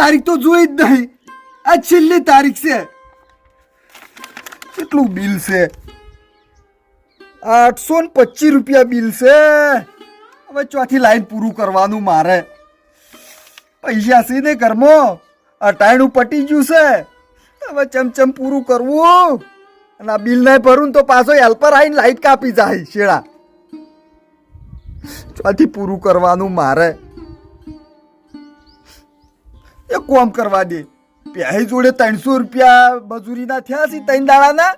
તારીખ તો જોઈ જ નહીં. આ છેલ્લી તારીખ છે. કેટલું બિલ છે? આઠસો ને પચીસ રૂપિયા બિલ છે. હવે ચોથી લાઈન પૂરું કરવાનું મારે. પૈસા છે ને ઘરમાં? અટાયણું પટી ગયું છે. હવે ચમચમ પૂરું કરવું. અને આ બિલ નહીં ભરું તો પાછો હેલ્પર આવીને લાઈટ કાપી જાય શેડા. ચોથી પૂરું કરવાનું મારે. એ કોમ કરવા દે. પ્યાહી જોડે ત્રણસો રૂપિયા મજૂરીના થયા છે ત્રણ દાડાના?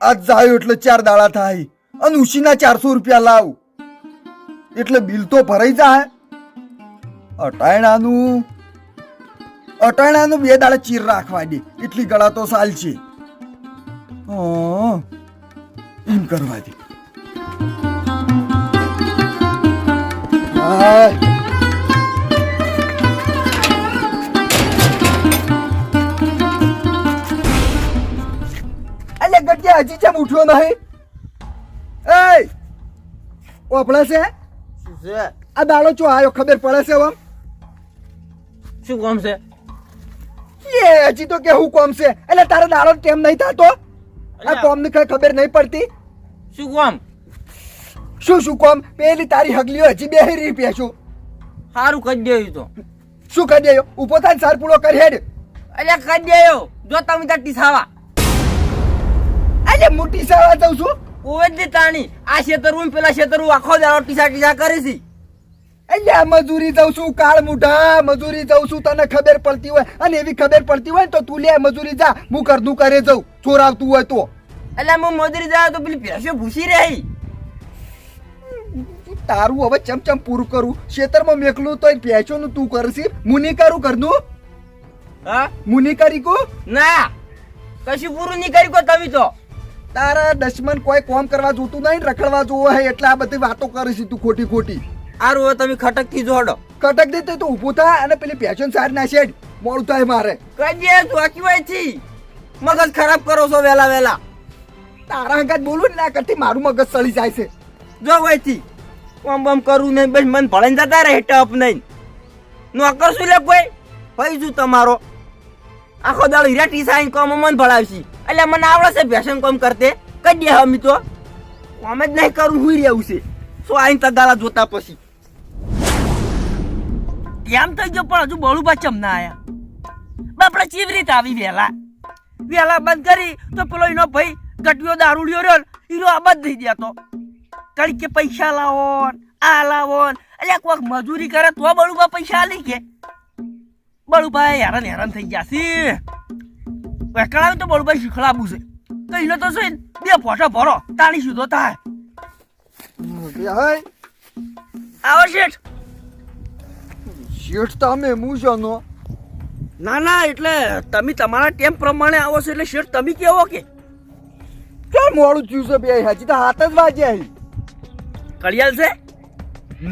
આજ જાય એટલે ચાર દાડા થાય. અને ઉશીના ચારસો રૂપિયા લાવ. એટલે બિલ તો ભરાઈ જાય. અટાણાનું અટાણાનું બે દાડા ચીર રાખવા દે. એટલી ગળા તો સાલ છે. હં, એમ કરવા દે. હાય. ગટિયા હજી ચમ ઉઠ્યો નહીં? એ ઓપડા છે? આ દાડો ચો આયો ખબર પડે છે આમ શું કોમ છે? એ હજી તો કેવું કોમ છે? એટલે તારો દાડો કેમ નહીં થતો? આ. કોમની કઈ ખબર નહીં પડતી? શું કોમ? શું શું કોમ? પેલી તારી હગલીઓ હજી બે રહી પેશું સારું કરી દેવું તો. શું કરી દેયો ઊભો થાય સાર પૂરો કરી હેડ. અલ્યા કરી દેયો જો તમે ત્યાં ટીસાવા. આજે મોટી સાવા જાઉં છું. ઓવે જ તાણી આ શેતરું ને પેલા શેતરું આખો દાડો ટીસા ટીસા કરે છે. અહીંયા મજૂરી જાઉં છું કાળ મુઢા મજૂરી જાઉં છું તને ખબર પડતી હોય અને એવી ખબર પડતી હોય તો તું લે મજૂરી જા હું કરદું કરે જઉં ચોર આવતું હોય તો. એટલે હું મજૂરી જાય તો પેલી ભેંસો ભૂસી રહી. તારું હવે ચમચમ પૂરું કરું ખેતરમાં મેકલું તો પેચોનું તું કરશી? મુની કરું કરનું હા? મુની કરી કો? ના. કશું પૂરું નહીં કરી કો તમે તો. તારા દશમન કોઈ કોમ કરવા જોતું નહીં રખડવા જોવો હે એટલે આ બધી વાતો કરીશ તું ખોટી ખોટી. સારું હવે તમે ખટકથી જોડો ખટક દે તો ઊભું થા અને પેલી પેશન સાર ના શેડ મોડું થાય મારે. કરી તું આકી હોય છી. મગજ ખરાબ કરો છો વેલા વેલા. તારા હંગાત બોલું ને ના કરતી મારું મગજ સળી જાય છે. જો હોય છી. કોમ બમ કરું નહીં બસ મન ભળાઈને જતા રહે ટપ નહીં. નોકર શું લે કોઈ? ભાઈ શું તમારો. આખો દાડો હીરા આઈને કોમ મન ભળાવશી એટલે મને આવડે ફેશન કોમ કરતે. કઈ દે હમી તો કોમ જ નહીં કરું હું રહેવું છે. શું આઈને તગાલા જોતા પછી? એમ થઈ ગયો પણ હજુ બળું બા ચમ ના આયા. બાપડા ચીવ રીત આવી વેલા. વેલા બંધ કરી તો પેલો એનો ભાઈ ગટિયો દારૂડિયો રહ્યો એનો ઈનો આ બંધ થઈ ગયા તો. કડી કે પૈસા લાવો આ લાવો. અલ્યા કોઈક મજૂરી કરે તો બળુબા પૈસા આલી કે. બળુબા હેરાન હેરાન થઈ ગયા છે વેકળાવે તો બળુબા શીખડાવું છે. તો એનો તો શું બે ફોટો ભરો તાણી સીધો થાય. આવો શેઠ. શેઠ તમે હું છોનો ના? ના એટલે તમે તમારા ટેમ પ્રમાણે આવો છો એટલે શેઠ તમે કેવો કે? કેમ મોડું થયું છે બે? હજી તો હાથ જ વાગ્યા. કડિયાલ છે?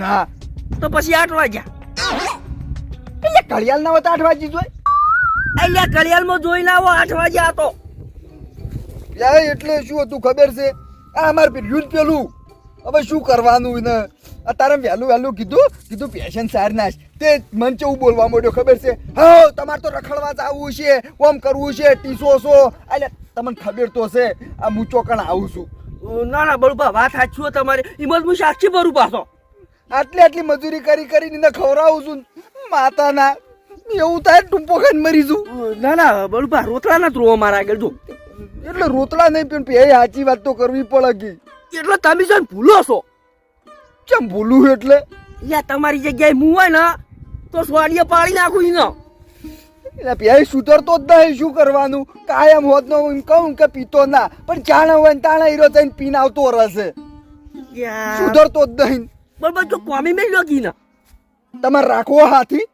ના. તો પછી આઠ વાગ્યા. ઘડિયાળ ના હોત આઠ વાગી જોઈ અહીંયા કડિયાલમાં જોઈને આવો આઠ વાગ્યા હતો યાર એટલે શું હતું ખબર છે? આ અમાર પેલું જ પેલું. હવે શું કરવાનું ને અત્યારે વહેલું વહેલું કીધું કીધું પેશન સાર નાશ તે મન કેવું બોલવા માંડ્યો ખબર છે? હા તમારે તો રખડવા જવું છે ઓમ કરવું છે ટીસો છો. એટલે તમને ખબર તો છે આ હું ચોકણ આવું છું. ના ના બળુબા વાત સાચી તમારી. ઇમજ હું સાક્ષી ભરું પાછો. આટલી આટલી મજૂરી કરી કરીને ખવડાવું છું. માતાના. એવું થાય ટૂંપો ખાઈને મરી જુ ના ના બળુભા રોતડા ના ધ્રુવો મારા આગળ જો. એટલે રોતલા નહીં પણ પે સાચી વાત તો કરવી પડે એટલે તમે છે ભૂલો છો. કેમ ભૂલું એટલે? યા તમારી જગ્યાએ હું હોય ને તો સ્વાડીએ પાડી નાખું ઈનો. એટલે પેય સુધરતો જ નહીં શું કરવાનું? કાયમ હોત નો એમ કહું કે પીતો ના પણ જાણે હોય ને તાણે હીરો થઈને પીને આવતો રહેશે. સુધરતો જ નહીં. બરાબર જો કોમી મેં લોગી ને તમારે રાખવો હાથી?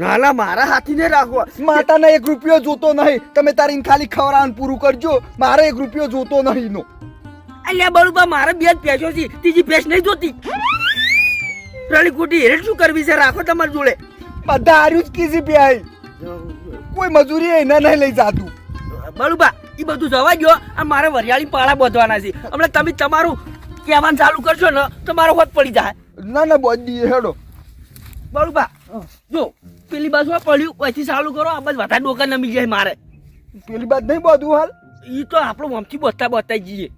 ના ના મારા હાથીને રાખવા. માતાને એક રૂપિયો જોતો નહીં. તમે તારી ખાલી ખવડાવવાનું પૂરું કરજો. મારે એક રૂપિયો જોતો નહીં નો. અલ્યા બળુબા મારે બે જ પેશો છે. ત્રીજી પેશ નહીં જોતી. રળી કુટી હેડ શું કરવી છે? રાખો તમારી જોડે. બધા આર્યું જ કીધી પ્યાય કોઈ મજૂરી એના નહીં લઈ જાતું. બળુબા એ બધું જવા ગયો આ મારે વરિયાળી પાળા બાંધવાના છે. હમણાં તમે તમારું કહેવાનું ચાલુ કરશો ને તો મારો હોત પડી જાય. ના ના બોડી હેડો. બળુબા જો પેલી બાજુ પડ્યું પછી ચાલુ કરો આ બાજુ વધારે ડોકા નમી જાય મારે. પેલી બાદ નહીં બધું હાલ? ઈ તો આપણું આમથી બતા બતાઈ જઈએ.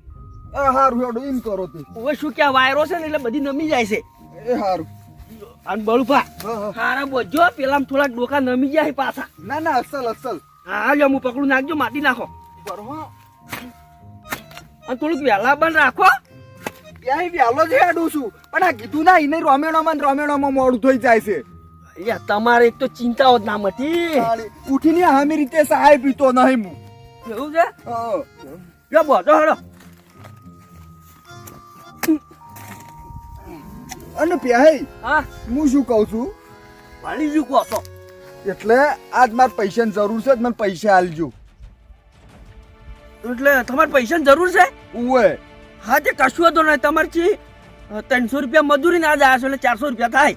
આ હારું હેડો એમ કરો તે. હવે શું કે વાયરો છે ને એટલે બધી નમી જાય છે. એ હારું. અને બળુભા હારા બોજો પેલામાં થોડાક ડોકા નમી જાય પાછા. ના ના અસલ અસલ. હા જો હું પકડું નાખજો માટી નાખો. બરો અને થોડુંક વહેલા બંધ રાખો. ત્યાં વ્યાલો છે આડું છું. પણ આ કીધું ના એને રોમેણોમાં ને રોમેણોમાં મોડું થઈ જાય છે. યા તમારે એક તો ચિંતાઓ જ ના મટી. ઉઠીને હામી રીતે સહાય પીતો નહીં હું. એવું છે? હા. બોલો હડો અને પ્યાહી હા? હું શું કહું છું? ભણી શું કહો છો. એટલે આજ મારે પૈસાની જરૂર છે મને પૈસા આલજો. એટલે તમારે પૈસાની જરૂર છે? ઉવે. હા તે કશું હતો નહીં. તમારે છે ત્રણસો રૂપિયા મજૂરી ના જાય એટલે ચારસો રૂપિયા થાય.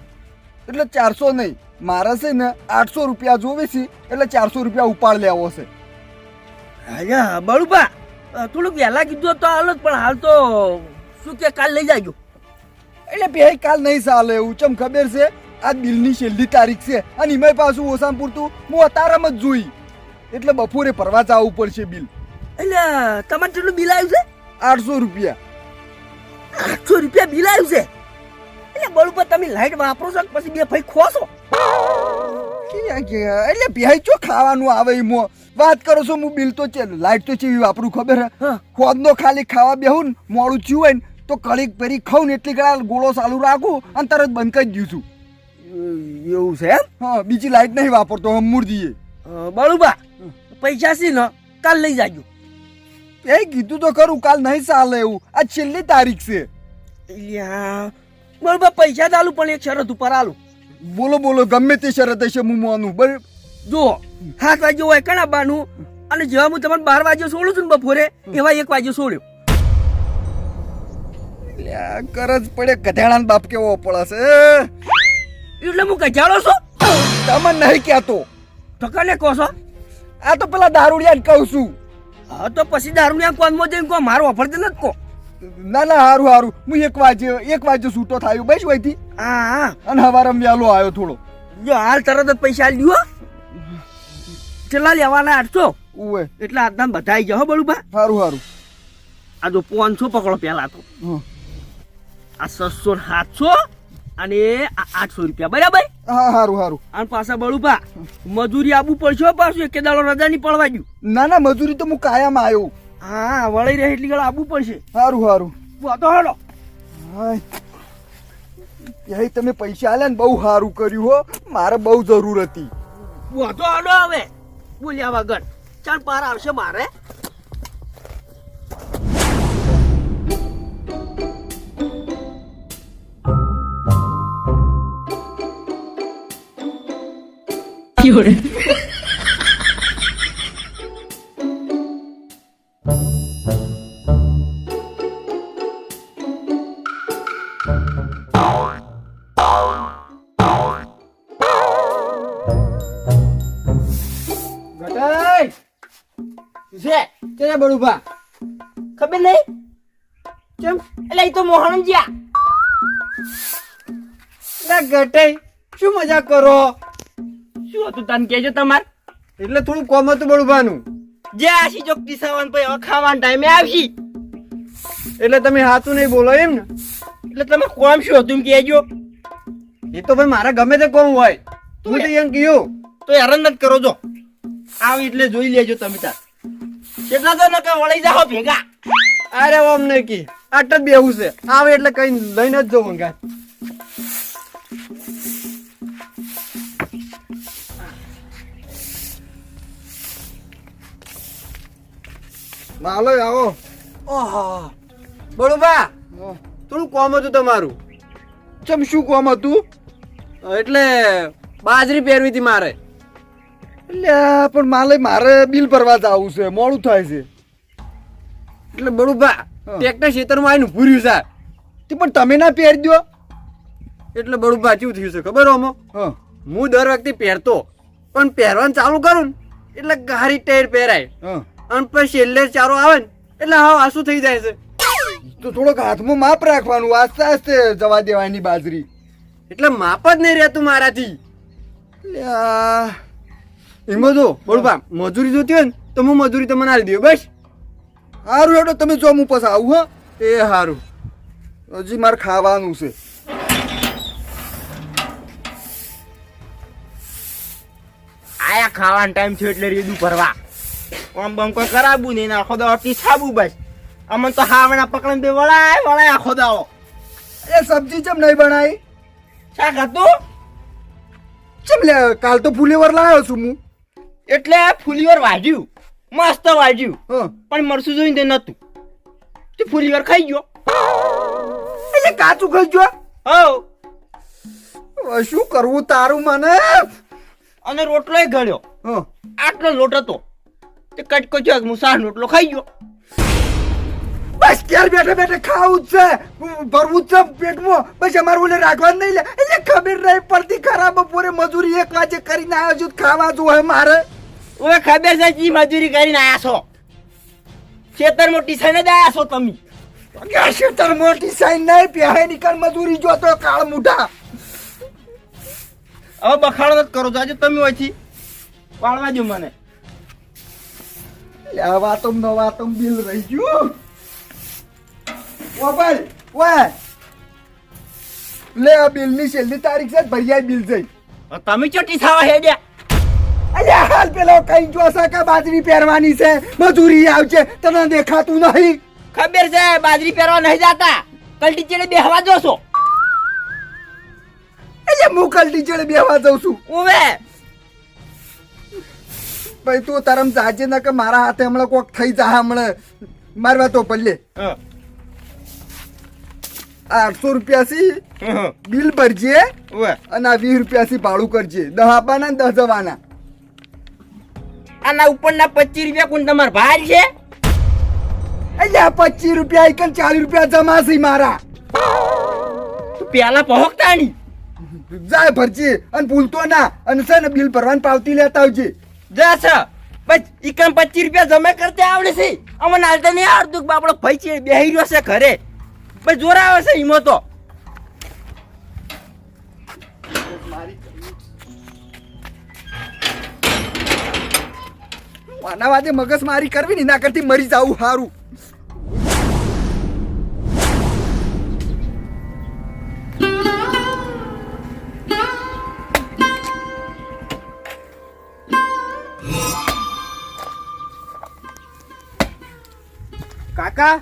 એટલે ચારસો નહીં. મારે છે ને આઠસો રૂપિયા જોવે છે એટલે ચારસો રૂપિયા ઉપાડ લેવો છે. હા બળુપા થોડુંક વહેલા કીધું તો હાલ જ, પણ હાલ તો શું કે કાલ લઈ જાજો. એટલે બે કાલ નહીં ચાલે એવું ચમ ખબર છે? આ બિલની છેલ્લી તારીખ છે અને એમાં પાછું ઓસામ પૂરતું હું અતારામ જ જોઈ. એટલે બપોરે ભરવા જવું પડશે બિલ. એટલે તમારે કેટલું બિલ આવ્યું છે? આઠસો રૂપિયા. આઠસો રૂપિયા બિલ આવ્યું છે. એટલે બળુપા તમે લાઈટ વાપરો છો પછી બે ભાઈ ખોશો ક્યાં એટલે ભાઈ ચો ખાવાનું આવે એમાં વાત કરો છો હું બિલ તો છે લાઈટ તો ચેવી વાપરું ખબર હે. ખોદનો ખાલી ખાવા બેહું ને મોડું થયું હોય ને તો કડીક પેરી ખાઉં ને એટલી કડા ગોળો ચાલુ રાખું અને તરત બંધ કરી દઉં છું. એવું છે એમ? હા બીજી લાઈટ નહીં વાપરતો હમુર દઈએ બળુબા પૈસા છે ને કાલ લઈ જાજો. એ કીધું તો ખરું કાલ નહીં ચાલે એવું. આ છેલ્લી તારીખ છે. યા બળુબા પૈસા તો પણ એક શરત ઉપર આલું. બોલો બોલો ગમે તે શરત હશે હું માનું. બરાબર જો સાત વાગે હોય કણા બાનું અને જેવા હું તમને બાર વાગે છોડું છું ને બપોરે એવા એક વાગે છોડ્યો લ્યા, કરજ પડે ગધેડાનો બાપ કેવો પડશે એટલે હું કજાડો છો? તમે નહીં કહેતો. ઠકાને કહો છો? આ તો પેલા દારૂડિયા કહું છું. હા તો પછી દારૂ કોનમાં જઈને કો મારો ઓફર નથી કહો ના ના હારું હારું. હું એક વાજે એક વાજે છૂટો થયો બસ વહીથી હા હા. અને હવારે વહેલો આવ્યો થોડો. જો હાલ તરત જ પૈસા લ્યો કેટલા લેવાના આઠસો? ઉવે. એટલે આજના બધા આવી જાઓ બળુભા. હારું હારું. આ જો પાંચસો પકડો પહેલા તો. હં. આ સસ્સો સાતસો? અને આ આઠસો રૂપિયા બરાબર? હા હારું હારું. અને પાછા બળુભા મજૂરી આપવું પડશે પાછું એક દાડો રજા નહીં પડવા દઉં ના ના મજૂરી તો હું કાયમ આવ્યો. હા વળી રહે એટલી ઘણા આપવું પડશે. હારું હારું. વાતો હાલો. યાર તમે પૈસા આલ્યા ને બહુ સારું કર્યું હો. મારે બહુ જરૂર હતી. વાતો હાલો હવે. બોલ્યા વગર. ચાલ પાર આવશે મારે. ગટાઈ છે? ક્યાં બળુભા ખબર નહીં કેમ એટલે એ તો મોહન જ્યા ગટાઈ શું મજા કરો? શું હતું? તને કેજો તમાર. એટલે થોડું કોમ હતું બળવાનું જે આશી ચોક દિશાવાન પછી હવે ખાવાના ટાઈમે આવશી. એટલે તમે હાથું નહીં બોલો એમ ને? એટલે તમે કોમ શું હતું કેજો એ તો ભાઈ મારા ગમે તે કોમ હોય. હું તો એમ કહ્યું તો હેરાન નથી કરો જો. આવ એટલે જોઈ લેજો તમે તાર. કેટલા તો નકા વળી જાઓ ભેગા. અરે ઓમ નહીં કી. આટ જ બેવું છે. આવે એટલે કઈ લઈને જ જવું ગાય માલો આવો. ઓહો. બળુબા થોડું કોમ હતું તમારું. ચમ શું કોમ હતું? એટલે બાજરી પહેરવી હતી મારે. એટલે પણ માલે મારે બિલ ભરવા જવું છે મોડું થાય છે. એટલે બળુબા ટ્રેક્ટર ખેતરમાં આવીને ભૂર્યું છે તે પણ તમે ના પહેરી દો એટલે બળુબા કેવું થયું છે ખબર હોમો હું. દર વખતે પહેરતો પણ પહેરવાનું ચાલુ કરું ને એટલે ગારી ટેર પહેરાય. અને પછી છેલ્લે ચારો આવે ને એટલે હા આસુ થઈ જાય છે. તો થોડોક હાથમાં માપ રાખવાનું આસ્તે આસ્તે જવા દેવાની બાજરી. એટલે માપ જ નહીં રહેતું મારાથી. એમાં જો બળુબા મજૂરી જોતી હોય ને તો હું મજૂરી તમને આલી દઉં બસ. સારું હેડો તમે જો હું પછી આવું હા. એ સારું હજી મારે ખાવાનું છે. આયા ખાવાનો ટાઈમ થયો એટલે રેડું ભરવા. આમ બમ કોઈ કરાવું નહીં આખો દાડો ટીછાવું બસ અમને તો હાવણા પકડીને બે વળાય વળાય આખો દાવો એ સબ્જી ચમ નહીં બનાવી? શાક હતું? ચમ લે કાલ તો ફુલેવર લાવ્યો છું હું. એટલે ફુલીવર વાજ્યું મસ્ત વાજ્યું. પણ મરસું જોઈને નતું તે ફુલીવર ખાઈ ગયો. એટલે કાચું ખાઈ ગયો? હવે. શું કરવું તારું મને? અને રોટલોય ગળ્યો. આટલો લોટ હતો. તે કટકો જો હું રોટલો ખાઈ ગયો. બસ ક્યારે બેઠે બેઠે ખાવું જ છે. ભરવું જ છે પેટમાં. બસ અમારે ઓલે જ નહીં લે. એટલે ખબર નહીં પડતી ખરાબ બપોરે મજૂરી એક વાજે કરીને આવ્યો છું ખાવા જો જોઈએ મારે. ઓવે ખબર છે જી મજૂરી કરીને આવ્યા છો. ખેતર મોટી છે જ આવ્યા છો તમે. ખેતર મોટી સાઈન નહીં પહેરે નીકળ મજૂરી જોતો કાળ મુઠા હવે બખાડો કરો જાજો તમે તમે હોયથી પાડવા દો મને. આ વાતમ નો વાતમ બિલ રહી ગયું. ઓ ભાઈ ઓય. લે આ બિલની છેલ્લી તારીખ છે ભૈયા બિલ જઈ. તમે ચોટી થવા હેડ્યા? અલ્યા હાલ પેલો કઈ જોશે કે બાજરી પહેરવાની છે મજૂરી આવશે તને દેખાતું નહીં. ખબર છે બાજરી પહેરવા નહીં જાતા. કલટી ચેડે બેહવા જોશો એટલે હું કલટી ચડે બેવા જઉં છું. ઉવે ભાઈ તું તારમ જાજે ના કે મારા હાથે હમણાં કોક થઈ જા હમણાં. મારવા તો પલ્લે આઠસો રૂપિયા સી બિલ ભરજે અને આ વીસ રૂપિયા સી ભાડું કરજે. દહ આપવાના ને દહ જવાના આના ઉપરના પચીસ રૂપિયા કોણ તમાર ભાર છે? અલ્યા પચીસ રૂપિયા એક ચાલીસ રૂપિયા જમા છે મારા. તું પેલા પહોંચતાણી જાય ભરજે અને ભૂલતો ના. અને છે ને બિલ ભરવાની પાવતી લેતા આવજે. બસ ઈકમ પચીસ રૂપિયા જમા કરતે આવડે છે. અમને નહીં આવડતું કે ભાઈ છે, બેહી રહ્યો છે ઘરે. બસ, જોર આવે છે ઈમો તો. મગજ મારી કરવી ને ના કરતી મરી જવું સારું કાકા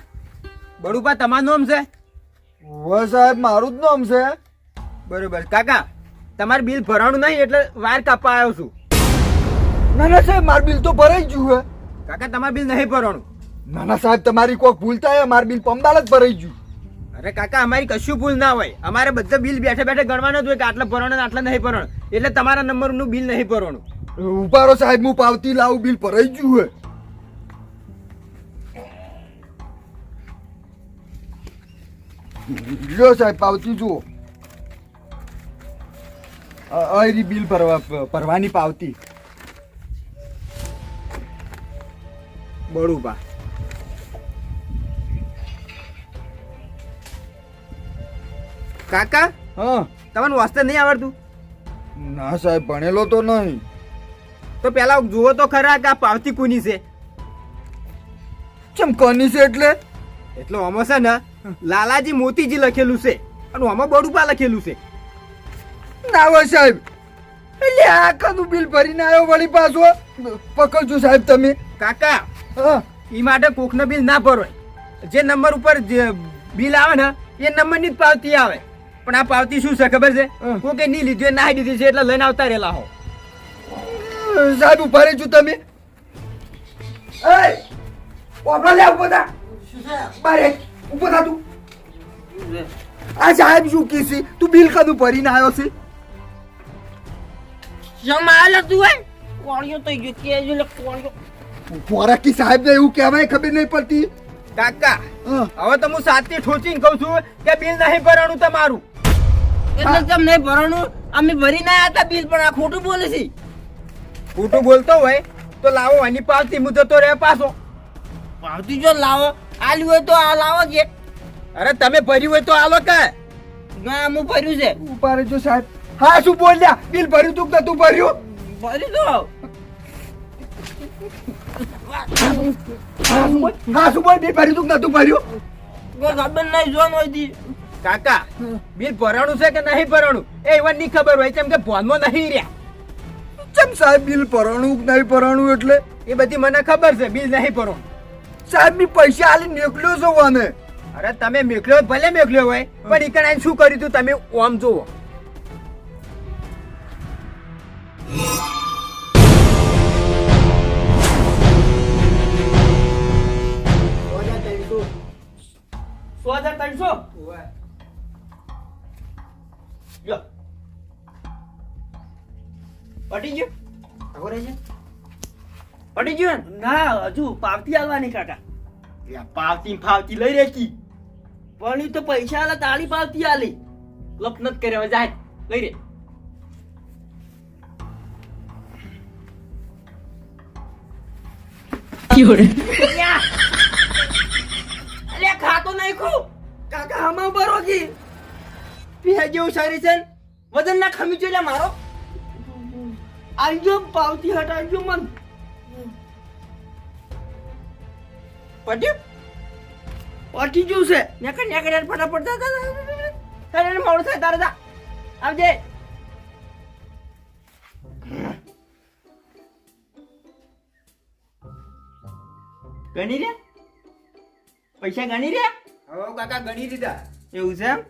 બળુબા તમારું નામ છે? હવે સાહેબ મારું જ નામ છે. બરોબર. કાકા તમારે બિલ ભરવાનું નહીં એટલે વાર કાપવા આવ્યો છું. ના ના સાહેબ મારું બિલ તો ભરાઈ ગયું હે. કાકા તમારું બિલ નહીં ભરવાનું. ના ના સાહેબ તમારી કોઈ ભૂલ થાય મારું બિલ પંબાલ જ ભરાઈ ગયું. અરે કાકા અમારી કશું ભૂલ ના હોય. અમારે બધા બિલ બેઠે બેઠે ગણવાના જ હોય કે આટલા ને આટલા નહીં ભરવાનું. એટલે તમારા નંબરનું બિલ નહીં ભરવાનું. ઉપાડો સાહેબ હું પાવતી લાવું બિલ ભરાઈ ગયું હે. લ્યો સાહેબ પાવતી જુઓ. અ- અયરી બિલ ભરવા ભરવાની પાવતી. બળુભા. કાકા? હા. તમને વાસ્તે નહીં આવડતું? ના સાહેબ ભણેલો તો નહીં. તો પેલા જુઓ તો ખરા કે આ પાવતી કોની છે? ચમ કોની છે એટલે? એટલે આમાં છે ને લાલાજી મોતીજી લખેલું છે અને આમાં બડુપા લખેલું છે. ના હોય સાહેબ. એટલે આ કનું બિલ ભરીને આવ્યો વળી પાછો? પકડજો સાહેબ તમે. કાકા એ માટે કોકનો બિલ ના ભરો જે નંબર ઉપર બિલ આવે ને એ નંબરની જ પાવતી આવે. પણ આ પાવતી શું છે ખબર છે. કોકે નહીં લીધું નાહી દીધી છે એટલે લઈને આવતા રહેલા હો. સાહેબ ઊભા રહેજો તમે. ઓપરા લે ઊભો થા બારે ઊભો થા તું. આ સાહેબ શું કીસી તું બિલ કદું ભરીને આવ્યો છે? જમાલ તું હોય કોળિયો તો ગયો કે જો લે સાહેબ ને એવું કહેવાય ખબર નહીં પડતી. કાકા હવે તો હું સાતથી ઠોચીને કહું છું કે બિલ નહીં ભરવાનું તમારું. એટલે તમ નહીં ભરવાનું? અમે ભરી ના હતા બિલ પણ આ ખોટું બોલે છે. ખોટું બોલતો હોય તો લાવો આની પાવતી હું જતો રહે પાછો. પાવતી જો લાવો. આલ્યું હોય તો આ લાવો કે અરે તમે ભર્યું હોય તો આલો કે. ના હું ભર્યું છે. ઉપાડે જો સાહેબ. હા શું બોલ્યા? બિલ ભર્યું તું કે તું ભર્યું? ભર્યું તો હા શું બોલ? બિલ ભર્યું તું કે તું ભર્યું? ખબર નહીં જોવાનું હોય તી કાકા બિલ ભરાણું છે કે નહીં ભરાણું? એ એવા નહીં ખબર હોય કેમ કે ફોનમાં નહીં રહ્યા. ચમ સાહેબ બિલ ભરાણું કે નહીં ભરાણું એટલે? એ બધી મને ખબર છે બિલ નહીં ભરવાનું સાહેબની પૈસા આલી નીકળ્યો છો અમે અરે તમે મેકલ્યો હોય, ભલે મેકલ્યો હોય પણ ઈકણ આઈને શું કર્યું તું? તમે ઓમ જુઓ. સો હજાર ત્રણસો? પટી ગયું? પટી ગયું ના હજુ પાવતી આવવાની કાકા પાવતી ફાવતી લઈ રેકી પણ તો પૈસા આલા તાળી પાવતી આલી. લપ નત કર્યો જાય. લઈ રે. અલે ખાતો નહીં ખુ કાકા હમા બરો કી? પીહા જેવું શરીર છે વજન ના ખમી જો મારો. આજો પાવતી હટાવજો મન. પટ્યું પટી ગયું છે. નેકર નેકર યાર ફટાફટ જા. તારે એને મોડું થાય તારે જા. આવજે. ગણી રે પૈસા ગણી રે હવે કાકા ગણી દીધા. એવું છે એમ?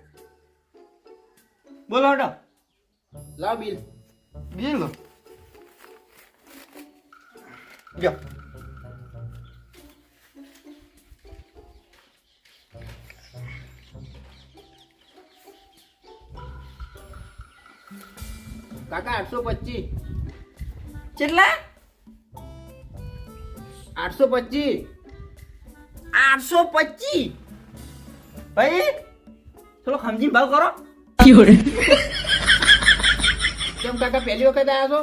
બોલો હટો લાવ બિલ. બિલ જો. કાકા આઠસો પચીસ. કેટલા? આઠસો પચીસ. આઠસો પચીસ? ભાઈ થોડો સમજી ભાવ કરો. કેમ કાકા પહેલી વખત આવ્યા છો?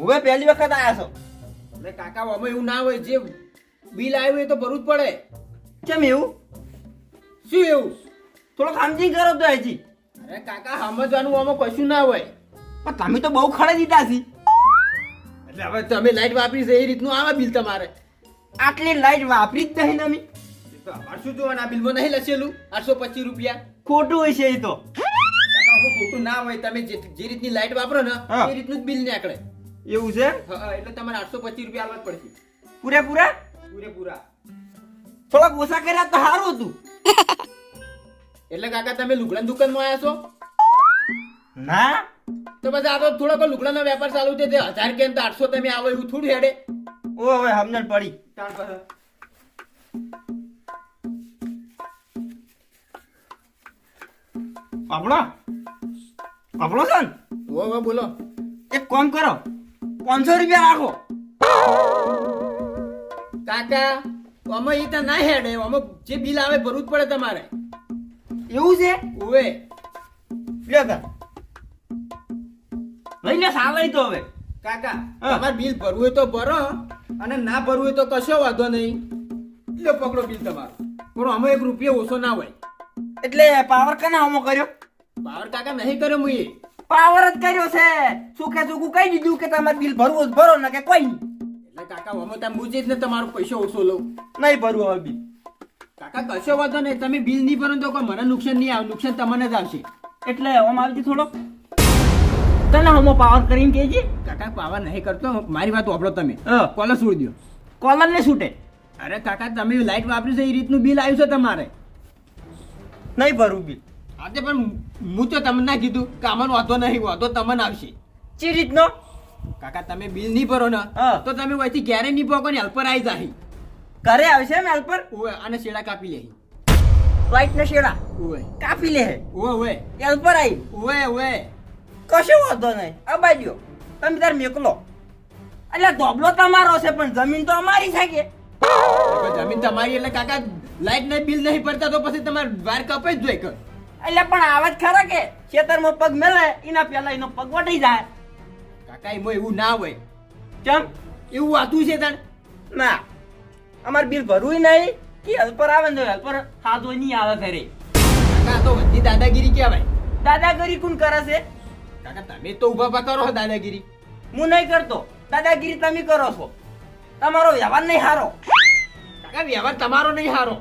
હવે પહેલી વખત આવ્યા છો. એટલે કાકા અમે એવું ના હોય જે બિલ આવ્યું એ તો ભરવું જ પડે. કેમ એવું? શું એવું? થોડો સમજી કરો તો હજી અરે કાકા સમજવાનું આમાં કશું ના હોય. પણ તમે તો બહુ ખડે દીધા છે. એટલે હવે તમે લાઈટ વાપરી છે એ રીતનું આવે બિલ તમારે. આટલી લાઈટ વાપરી જ નહીં અમે. શું જોવાના? બિલમાં નહીં લખેલું? આઠસો પચીસ રૂપિયા. ખોટું છે એ તો. ખોટું ના હોય તમે જે રીતની લાઈટ વાપરો ને એ રીતનું જ બિલ નીકળે. એવું છે? એટલે તમારે આઠસો પચીસ રૂપિયા આવવા જ પડશે. પૂરેપૂરા? પૂરેપૂરા. થોડાક ઓછા કર્યા તો સારું હતું. એટલે કાકા તમે લુગડા દુકાનમાં આવ્યા છો? ના. તો પછી આ તો થોડોક લુગડાનો વેપાર ચાલુ છે તે હજાર કે તો આઠસો તમે આવો એવું થોડું હેડે. ઓ હવે સમજણ પડી. તાણ પર આપણો આપણો સન ઓ વો વો બોલો. એક કોમ કરો. પાંચસો રૂપિયા રાખો. કાકા અમે ઈ તો ના હેડે. આમાં જે બિલ આવે ભરવું જ પડે તમારે. એવું છે? ઓવે. લ્યો તાર લઈ લે તો હવે. કાકા. તમારે બિલ ભરવું હોય તો ભરો અને ના ભરવું હોય તો કશો વાંધો નહીં. લ્યો પકડો બિલ તમારું. પણ અમે એક રૂપિયો ઓછો ના હોય. એટલે પાવર કના અમો કર્યો? પાવર કાકા નહીં કર્યો મુએ. પાવર જ કર્યો છે. સુખે સુખું કહી દીધું કે તમારે બિલ ભરવું જ ભરો ને કે કોઈ નહીં. એટલે કાકા અમે તમે બુજે જ ને તમારો પૈસો ઓછો લઉં. નહીં ભરવું હવે બિલ. કાકા કશો વાંધો નહીં. તમે બિલ નહીં ભરો તો કોઈ મને નુકસાન નહીં આવે. નુકસાન તમને જ આવશે. એટલે હવે આવજી થોડો તને હમો પાવર કરીને કેજી કાકા પાવર નહીં કરતો. મારી વાત વાપરો તમે. કોલર છોડી દો કોલર ને છૂટે. અરે કાકા તમે લાઈટ વાપરી છે એ રીતનું બિલ આવ્યું છે તમારે. નહીં ભરવું બિલ. આજે પણ હું તો તમને ના કીધું કે આમાં વાંધો નહીં વાંધો તમને આવશે. ચી રીતનો? કાકા તમે બિલ નહીં ભરો ને. તો તમે વહીથી ક્યારે નહીં પહોંચો ને હેલ્પર આવી જાય. ઘરે આવશે ને હેલ્પર ઓય અને શેડા કાપી લે. લાઈટ ને શેડા? ઓય કાપી લે. ઓય ઓય હેલ્પર પર આવી ઓય ઓવે કશો વાંધો નહીં. આ બાજુ તમે તાર મેકલો. એટલે ધોબલો તમારો છે પણ જમીન તો અમારી છે કે. જમીન તમારી એટલે કાકા લાઈટ ને બિલ નહીં ભરતા તો પછી તમારે વાર કપાઈ જ જોઈ કર. એટલે પણ આવા જ ખરા કે. ખેતરમાં પગ મેલે એના પેલા એનો પગ વટી જાય. કાકા એમાં એવું ના હોય. કેમ? એવું વાતું છે તને ના. અમારે બિલ ભરવું નહીં. કે હેલ્પર આવે ને હેલ્પર હાથો નહીં આવે ઘરે. કાકા તો બધી દાદાગીરી કહેવાય. દાદાગીરી કોણ કરે છે? કાકા તમે તો ઊભા ઊભા કરો દાદાગીરી. હું નહીં કરતો. દાદાગીરી તમે કરો છો. તમારો વ્યવહાર નહીં હારો. કાકા વ્યવહાર તમારો નહીં હારો.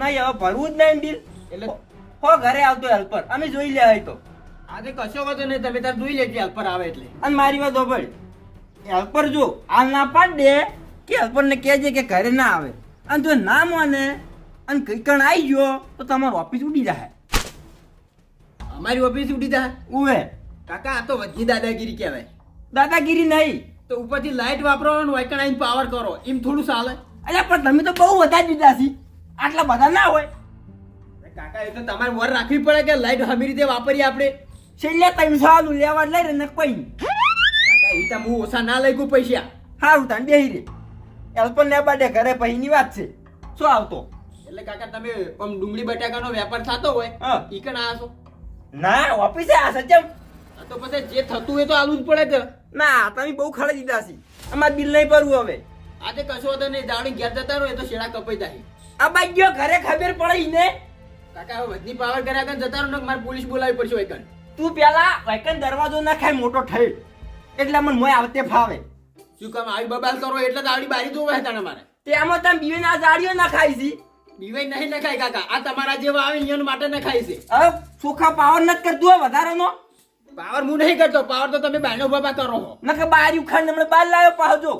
નહીં હવે ભરવું જ નહીં બિલ. એટલે હો ઘરે આવતો હેલ્પર. અમે જોઈ લે તો. આજે કશો વાતો નહીં તમે તાર જોઈ લેજો હેલ્પર આવે એટલે. અને મારી વાત હોભળ હેલ્પર જો હાલ ના પાડ દે કે હેલ્પર ને કહેજે કે ઘરે ના આવે. અને જો ના માને અને કણ આવી ગયો તો તમારો ઓફિસ ઉડી જાય અમારી ઓફિસ ઉડી જાય ઉવે. કાકા આ તો વધી દાદાગીરી કહેવાય. દાદાગીરી નહીં. તો ઉપરથી લાઈટ વાપરો અને આવીને પાવર કરો. એમ થોડું ચાલે. અરે પણ તમે તો બહુ વધારે દીધા છી. આટલા બધા ના હોય. કાકા એ તો તમારે વર રાખવી પડે કે લાઈટ હમી રીતે વાપરીએ આપણે? છેલ્લે ત્રણસો આલુ લેવા લઈ રે ને કોઈ. કાકા એ તો હું ઓછા ના લઈ ગયું પૈસા. સારું તાન બેહી રે. એલ્પન ને બાડે ઘરે પહીની વાત છે. શું આવતો? એટલે કાકા તમે આમ ડુંગળી બટાકાનો વેપાર થતો હોય હા. ઈ કણ આશો ના ઓફિસે આ સજ્જમ આ તો પછી જે થતું હોય તો આલુ જ પડે છે ના તમે બહુ ખડે દીધા છે. અમારે બિલ નહીં ભરવું હવે. આજે કશો હતો નહીં દાવડી ઘેર જતા રહો એ તો શેડા કપાઈ જાય. આ બાઈ ગયો ઘરે ખબર પડે ને. કાકા હવે વધની પાવર કર્યા કણ જતા રહો ને મારે પોલીસ બોલાવી પડશે વૈકન તું પેલા વૈકન દરવાજો ના ખાય મોટો થઈ એટલે મને મોય આવતે ફાવે. શું કામ આવી બબાલ કરો એટલે દાવડી બારી જોવા હતા મારે. તે આમાં તમે બીવે ના જાડીઓ ના ખાઈ છી. બીવાય નહીં નખાય કાકા આ તમારા જેવા આવે એના માટે નખાય છે. હવે સુખા પાવર નથી કરતું હોય વધારાનો. પાવર હું નહીં કરતો પાવર તો તમે બહેનો બાબા કરો છો નકે બાર ઉખાડ હમણાં બાર લાવ્યો પાવજો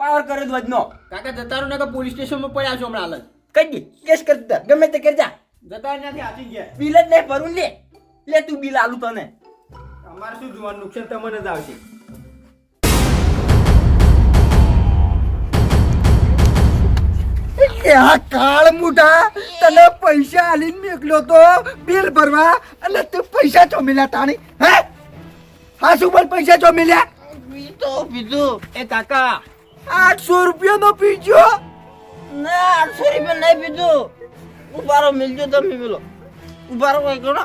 પાવર કરે જ વજનો કાકા જતા રહો ને કે પોલીસ સ્ટેશનમાં પડ્યા છો હમણાં હાલ કઈ દે કેસ કરી દે ગમે તે કરજા. જતા રહો ત્યાંથી હાચી ગયા. બિલ જ નહીં ભરું લે લે તું બિલ આલું તને. અમારે શું જોવાનું? નુકસાન તમને જ આવશે. આ કાળ મુઢા તને પૈસા આલીને મેકલો તો બિલ ભરવા અને તું પૈસા ચો મિલ્યા તાણી હે? હા શું બોલ પૈસા જો મિલ્યા? પીતો પીધું. એ કાકા. આઠસો રૂપિયા નો પીજો ના આઠસો રૂપિયા નહીં પીધું. ઉભારો મિલજો તમે પેલો. ઉભારો કઈ કરો?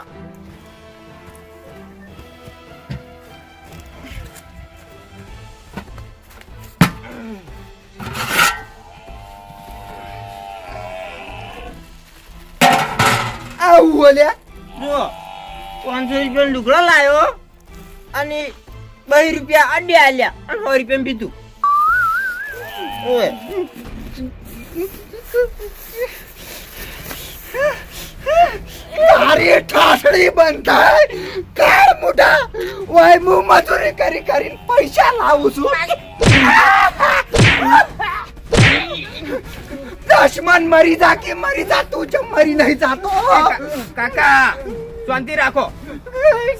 આવું બોલ્યા? જો પાંચસો રૂપિયા લુગડા લાવ્યો અને બે રૂપિયા અડે આલ્યા અને સો રૂપિયા પીધું. ઓય તારી ઠાસડી બંધ થાય. કાળ મુઢા વાય હું મજૂરી કરી કરીને પૈસા લાવું છું. દશમન મરી જા કે મરી જા તું જ મરી નહીં જાતો. કાકા. શાંતિ રાખો.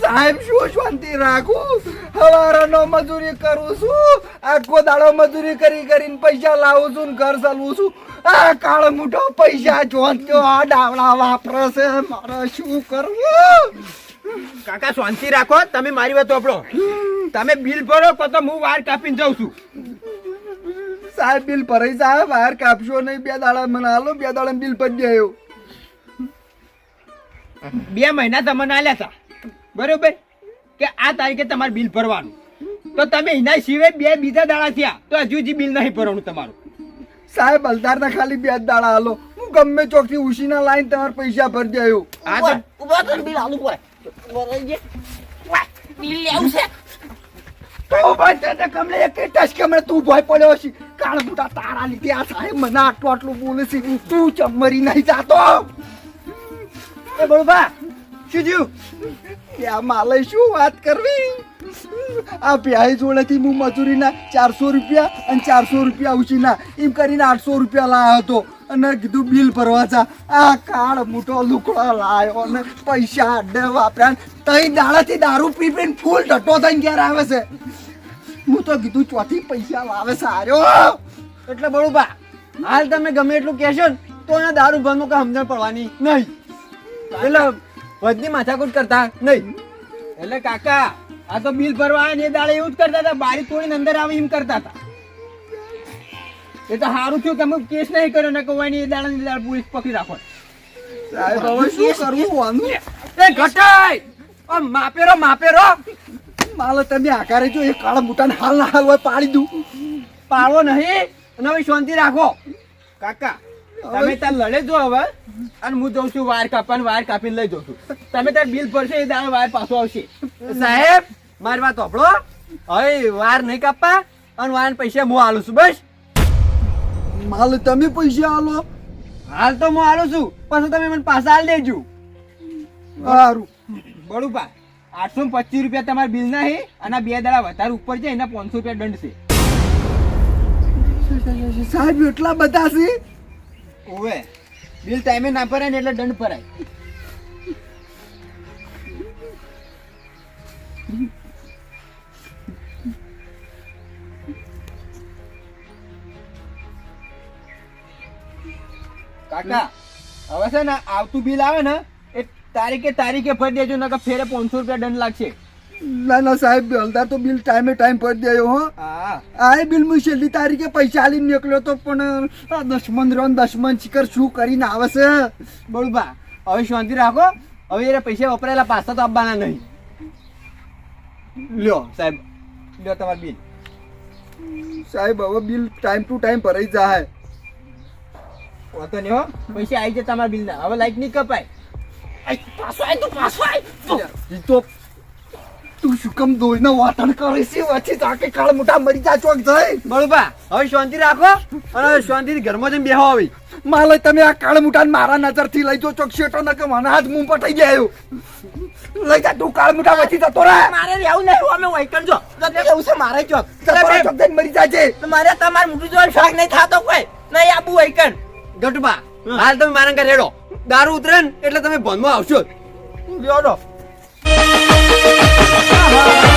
સાહેબ શું શાંતિ રાખું? હવારનો મજૂરી કરું છું આખો દાડો મજૂરી કરી કરીને પૈસા લાવું છું ને ઘર ચલવું છું. આ કાળ મોટો પૈસા જોતો આ ડાવડા વાપરશે છે મારે શું કરવું? કાકા શાંતિ રાખો તમે મારી વાત વાપરો. તમે બિલ ભરો તો હું વાર કાપીને જાઉં છું. સાહેબ બિલ ભરાઈ સાહેબ વાર કાપશો નહીં બે દાડા મને હાલો બે દાડા બિલ પડી આવ્યો બે મહિના તમને આલ્યા હતા બરોબર? કે આ તારીખે તમારે બિલ ભરવાનું. તો તમે એના સિવાય બે બીજા દાડા થયા તો હજુ હજી બિલ નહીં ભરવાનું તમારું. સાહેબ હલદારના ખાલી બે દાડા હાલો હું ગમે ચોકથી ઉશીના લાઈન તમારે પૈસા ભરી દેયો આ તો ઊભા તો બિલ બિલ લેવું છે. ભાઈ તને કમલે એક ટચ કે તું ભય પડ્યો છે કાળ મોટા તારા લીધે આ સાહેબ મને આટલું આટલું બોલે છે. તું ચમરી નહીં જાતો. એ બળવા શું થયું? આ માલે શું વાત કરવી? આ પ્યાહી જોડેથી હું મજૂરીના ચારસો રૂપિયા અને ચારસો રૂપિયા ઉછીના, એમ કરીને આઠસો રૂપિયા લાવ્યો હતો. અને કીધું, બિલ ભરવા જા. આ કાળ મોટો લુકડો લાવ્યો અને પૈસા અડે વાપર્યા તઈ દાડાથી દારૂ પી પીને ફૂલ ઢટ્ટો થઈને ઘેર આવે છે. હું તો કીધું, ચોથી પૈસા લાવે સારો એટલે બળુબા હાલ તમે ગમે એટલું કહેશો ને, તો અહીંયા દારૂ ભરનું કાંઈ સમજણ પડવાની નહીં. એટલે વધની માથાકૂટ કરતા નહીં. એટલે કાકા આ તો બિલ ભરવા આવે ને એ દાડે એવું જ કરતા હતા બારી તોડીને અંદર આવે એમ કરતા હતા. એ તો સારું થયું તમે કેસ નહીં કર્યો ને કોઈ એ દાડા ની દાડા પોલીસ પકડી રાખો. હવે શું કરવું વાનું એ ઘટાય! ઓ માપેરો માપેરો! માલ તમે આકારે જો એ કાળા મોટાને હાલ ના હાલ હોય પાડી દઉં પાડવો નહીં અને હવે શાંતિ રાખો. કાકા તમે ત્યાં લડે જો હવે. અને હું જઉં છું વાયર કાપવા વાયર કાપીને લઈ જઉં છું. તમે ત્યાં બિલ ભરશો એ દાડે વાયર પાછો આવશે. સાહેબ મારી વાત હોભળો હવે વાર નહીં કાપવા અને વાર પૈસા હું આલું છું બસ. માલ તમે પૈસા આલો. હાલ તો હું આલું છું પછી તમે મને પાછા આલ દેજો. સારું. બળુપા આઠસો પચીસ રૂપિયા તમારા બિલ ના અને બે દાડા વધારે ઉપર છે એના પાંચસો રૂપિયા દંડ છે. સાહેબ એટલા બધા છે? ઓવે બિલ ટાઈમે ના ભરાય ને એટલે દંડ ભરાય કાકા, હવે છે ને આવતું બિલ આવે ને, એ તારીખે તારીખે ભરી દેજો, નકર ફેરે પાંચસો રૂપિયા દંડ લાગશે. ના ના સાહેબ હલદાર તો બિલ ટાઈમે ટાઈમ પર દેયો હો. આ બિલ મુ છેલ્લી તારીખે પૈસા આલીને નીકળ્યો તો પણ આ દશમન રહ્યો ને દશમન શિખર શું કરીને આવે છે? બળુબા હવે શાંતિ રાખો. હવે એ પૈસા વપરાયેલા પાછા તો આપવાના નહીં. લ્યો સાહેબ લ્યો તમારું બિલ. સાહેબ હવે બિલ ટાઈમ ટુ ટાઈમ ભરાઈ જાય. વાંધો નહીં હો. પૈસા આવી જાય તમારા બિલના. હવે લાઈટ નહીં કપાય. પાછો આય તો પાછો આય. તું. તો શું કમ દોઈને વાતણ કરે છે? વચ્ચે તાકે કાળ મોટા મરી જા ચોક જાય. બળબા હવે શાંતિ રાખો. અને શાંતિથી ઘરમાં જઈને બેહો આવી માલે તમે આ કાળ મોટા મારા નજરથી લઈ જો ચોક શેટો ન કે મને હાથ મું પટાઈ જાય લઈ જા તું કાળ મોટા વચ્ચે જતો રહે. મારે રહેવું નહીં અમે વૈકણ જો. તને એવું છે મારે ચોક જતો ચોક જઈને મરી જાય છે મારે તમારે મોટું જોવાનું શાક નહીં થતો કોઈ. નહીં આબુ વૈકણ ગટુબા હાલ તમે મારા ઘરે રેડો દારૂ ઉતરે ને એટલે તમે ભોનમાં આવશો. લ્યો Ha ha.